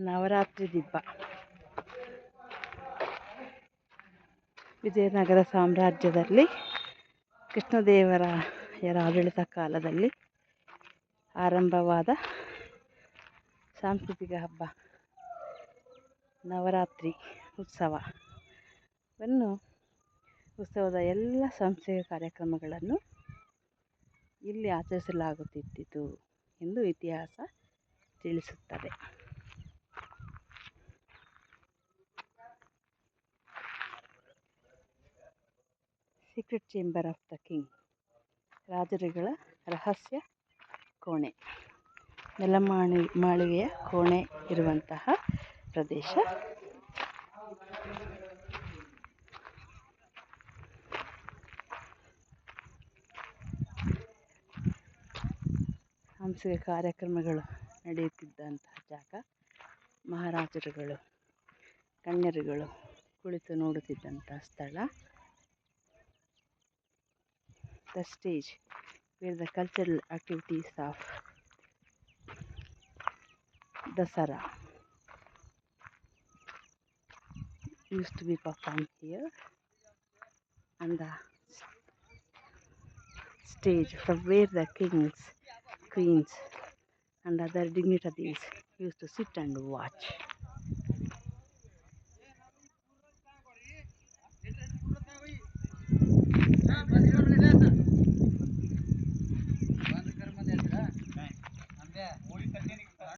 ನವರಾತ್ರಿ ದಿಬ್ಬ. ವಿಜಯನಗರ ಸಾಮ್ರಾಜ್ಯದಲ್ಲಿ ಕೃಷ್ಣದೇವರ ಆಡಳಿತ ಕಾಲದಲ್ಲಿ ಆರಂಭವಾದ ಸಾಂಸ್ಕೃತಿಕ ಹಬ್ಬ, ನವರಾತ್ರಿ ಉತ್ಸವವನ್ನು ಉತ್ಸವದ ಎಲ್ಲ ಸಾಂಸ್ಕೃತಿಕ ಕಾರ್ಯಕ್ರಮಗಳನ್ನು ಇಲ್ಲಿ ಆಚರಿಸಲಾಗುತ್ತಿತ್ತು ಎಂದು ಇತಿಹಾಸ ತಿಳಿಸುತ್ತದೆ. Secret chamber of the king ರಾಜರುಗಳ ರಹಸ್ಯ ಕೋಣೆ. ನೆಲಮಾಳಿ ಮಾಳಿಗೆಯ ಕೋಣೆ ಇರುವಂತಹ ಪ್ರದೇಶ. ಸಾಂಸ್ಕೃತಿಕ ಕಾರ್ಯಕ್ರಮಗಳು ನಡೆಯುತ್ತಿದ್ದಂತಹ ಜಾಗ ಮಹಾರಾಜರುಗಳು ಗಣ್ಯರುಗಳು ಕುಳಿತು ನೋಡುತ್ತಿದ್ದಂಥ ಸ್ಥಳ. the stage where the cultural activities of Dasara used to be performed here and the stage from where the kings, queens and other dignitaries used to sit and watch.